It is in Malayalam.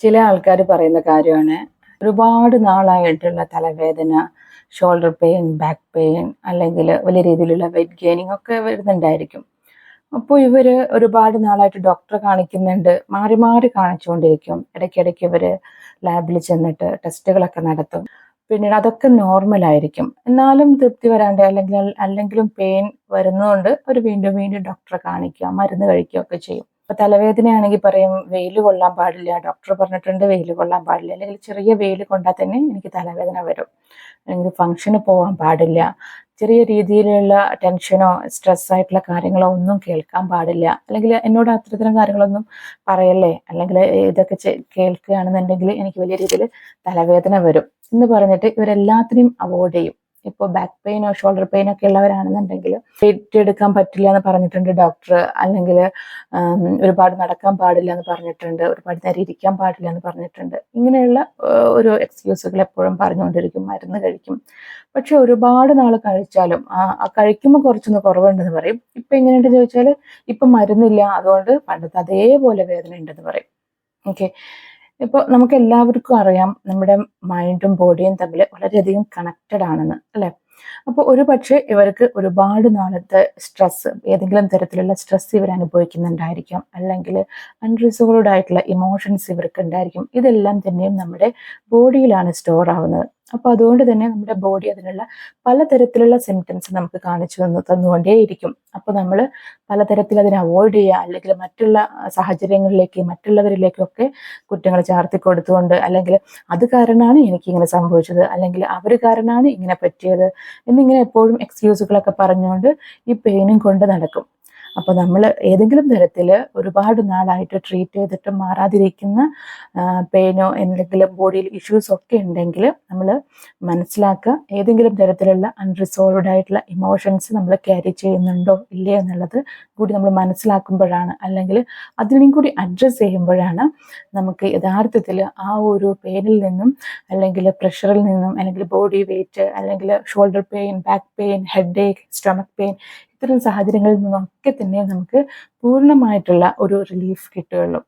ചില ആൾക്കാർ പറയുന്ന കാര്യമാണ്. ഒരുപാട് നാളായിട്ടുള്ള തലവേദന ഷോൾഡർ പെയിൻ ബാക്ക് പെയിൻ അല്ലെങ്കിൽ വലിയ രീതിയിലുള്ള വെയിറ്റ് ഗെയിനിങ് ഒക്കെ വരുന്നുണ്ടായിരിക്കും. അപ്പോൾ ഇവർ ഒരുപാട് നാളായിട്ട് ഡോക്ടറെ കാണിക്കുന്നുണ്ട്. മാറി മാറി കാണിച്ചുകൊണ്ടിരിക്കും. ഇടയ്ക്കിടയ്ക്ക് ഇവർ ലാബിൽ ചെന്നിട്ട് ടെസ്റ്റുകളൊക്കെ നടത്തും. പിന്നീട് അതൊക്കെ നോർമൽ ആയിരിക്കും. എന്നാലും തൃപ്തി വരാണ്ട് അല്ലെങ്കിൽ അല്ലെങ്കിലും പെയിൻ വരുന്നതുകൊണ്ട് അവർ വീണ്ടും വീണ്ടും ഡോക്ടറെ കാണിക്കുക മരുന്ന് കഴിക്കുക ഒക്കെ ചെയ്യും. ഇപ്പൊ തലവേദനയാണെങ്കിൽ പറയും വെയിൽ കൊള്ളാൻ പാടില്ല ഡോക്ടർ പറഞ്ഞിട്ടുണ്ട് വെയിൽ കൊള്ളാൻ പാടില്ല. അല്ലെങ്കിൽ ചെറിയ വെയിൽ കൊണ്ടാൽ തന്നെ എനിക്ക് തലവേദന വരും. അല്ലെങ്കിൽ ഫംഗ്ഷന് പോകാൻ പാടില്ല. ചെറിയ രീതിയിലുള്ള ടെൻഷനോ സ്ട്രെസ് ആയിട്ടുള്ള കാര്യങ്ങളോ ഒന്നും കേൾക്കാൻ പാടില്ല. അല്ലെങ്കിൽ എന്നോട് അത്തരത്തിലും കാര്യങ്ങളൊന്നും പറയല്ലേ? അല്ലെങ്കിൽ ഇതൊക്കെ കേൾക്കുകയാണെന്നുണ്ടെങ്കിൽ എനിക്ക് വലിയ രീതിയിൽ തലവേദന വരും എന്ന് പറഞ്ഞിട്ട് ഇവരെല്ലാത്തിനെയും അവോയ്ഡ് ചെയ്യും. ഇപ്പോൾ ബാക്ക് പെയിനോ ഷോൾഡർ പെയിനോ ഒക്കെ ഉള്ളവരാണെന്നുണ്ടെങ്കിൽ വെയിറ്റ് എടുക്കാൻ പറ്റില്ല എന്ന് പറഞ്ഞിട്ടുണ്ട് ഡോക്ടർ അല്ലെങ്കിൽ ഒരുപാട് നടക്കാൻ പാടില്ല എന്ന് പറഞ്ഞിട്ടുണ്ട്. ഒരുപാട് നേരം ഇരിക്കാൻ പാടില്ല എന്ന് പറഞ്ഞിട്ടുണ്ട്. ഇങ്ങനെയുള്ള ഒരു എക്സ്ക്യൂസുകൾ എപ്പോഴും പറഞ്ഞുകൊണ്ടിരിക്കും. മരുന്ന് കഴിക്കും. പക്ഷെ ഒരുപാട് നാൾ കഴിച്ചാലും കഴിക്കുമ്പോൾ കുറച്ചൊന്ന് കുറവുണ്ടെന്ന് പറയും. ഇപ്പം എങ്ങനെയുണ്ടെന്ന് ചോദിച്ചാൽ ഇപ്പം മരുന്നില്ല. അതുകൊണ്ട് പണ്ടത്തെ അതേപോലെ വേദന ഉണ്ടെന്ന് പറയും. ഓക്കെ ഇപ്പോൾ നമുക്ക് എല്ലാവർക്കും അറിയാം നമ്മുടെ മൈൻഡും ബോഡിയും തമ്മിൽ വളരെയധികം കണക്റ്റഡ് ആണെന്ന് അല്ലേ? അപ്പോൾ ഒരു പക്ഷേ ഇവർക്ക് ഒരുപാട് നാളത്തെ സ്ട്രെസ് ഏതെങ്കിലും തരത്തിലുള്ള സ്ട്രെസ് ഇവർ അനുഭവിക്കുന്നുണ്ടായിരിക്കും. അല്ലെങ്കിൽ അൺറിസോൾവ്ഡ് ആയിട്ടുള്ള ഇമോഷൻസ് ഇവർക്ക് ഉണ്ടായിരിക്കും. ഇതെല്ലാം തന്നെയും നമ്മുടെ ബോഡിയിലാണ് സ്റ്റോർ ആവുന്നത്. അപ്പോൾ അതുകൊണ്ട് തന്നെ നമ്മുടെ ബോഡി അതിനുള്ള പലതരത്തിലുള്ള സിംറ്റംസ് നമുക്ക് കാണിച്ചു തന്നു തന്നുകൊണ്ടേയിരിക്കും. അപ്പോൾ നമ്മൾ പലതരത്തിൽ അതിനെ അവോയ്ഡ് ചെയ്യുക അല്ലെങ്കിൽ മറ്റുള്ള സാഹചര്യങ്ങളിലേക്ക് മറ്റുള്ളവരിലേക്കൊക്കെ കുറ്റങ്ങൾ ചാർത്തി കൊടുത്തുകൊണ്ട് അല്ലെങ്കിൽ അത് കാരണമാണ് എനിക്ക് ഇങ്ങനെ സംഭവിച്ചത് അല്ലെങ്കിൽ അവർ കാരണമാണ് ഇങ്ങനെ പറ്റിയത് എന്നിങ്ങനെ എപ്പോഴും എക്സ്ക്യൂസുകളൊക്കെ പറഞ്ഞുകൊണ്ട് ഈ പെയിനും കൊണ്ട് നടക്കും. അപ്പോൾ നമ്മൾ ഏതെങ്കിലും തരത്തിൽ ഒരുപാട് നാളായിട്ട് ട്രീറ്റ് ചെയ്തിട്ട് മാറാതിരിക്കുന്ന പെയിനോ എന്തെങ്കിലും ബോഡിയിൽ ഇഷ്യൂസ് ഒക്കെ ഉണ്ടെങ്കിൽ നമ്മൾ മനസ്സിലാക്കുക. ഏതെങ്കിലും തരത്തിലുള്ള അൺറിസോൾവ്ഡ് ആയിട്ടുള്ള ഇമോഷൻസ് നമ്മൾ ക്യാരി ചെയ്യുന്നുണ്ടോ ഇല്ലേ എന്നുള്ളത് കൂടി നമ്മൾ മനസ്സിലാക്കുമ്പോഴാണ്. അല്ലെങ്കിൽ അതിനെയും കൂടി അഡ്രസ്സ് ചെയ്യുമ്പോഴാണ് നമുക്ക് യഥാർത്ഥത്തിൽ ആ ഒരു പെയിനിൽ നിന്നും അല്ലെങ്കിൽ പ്രഷറിൽ നിന്നും അല്ലെങ്കിൽ ബോഡി വെയിറ്റ് അല്ലെങ്കിൽ shoulder pain back pain headache stomach pain ഇത്തരം സാഹചര്യങ്ങളിൽ നിന്നൊക്കെ തന്നെ നമുക്ക് പൂർണമായിട്ടുള്ള ഒരു റിലീഫ് കിട്ടുകയുള്ളൂ.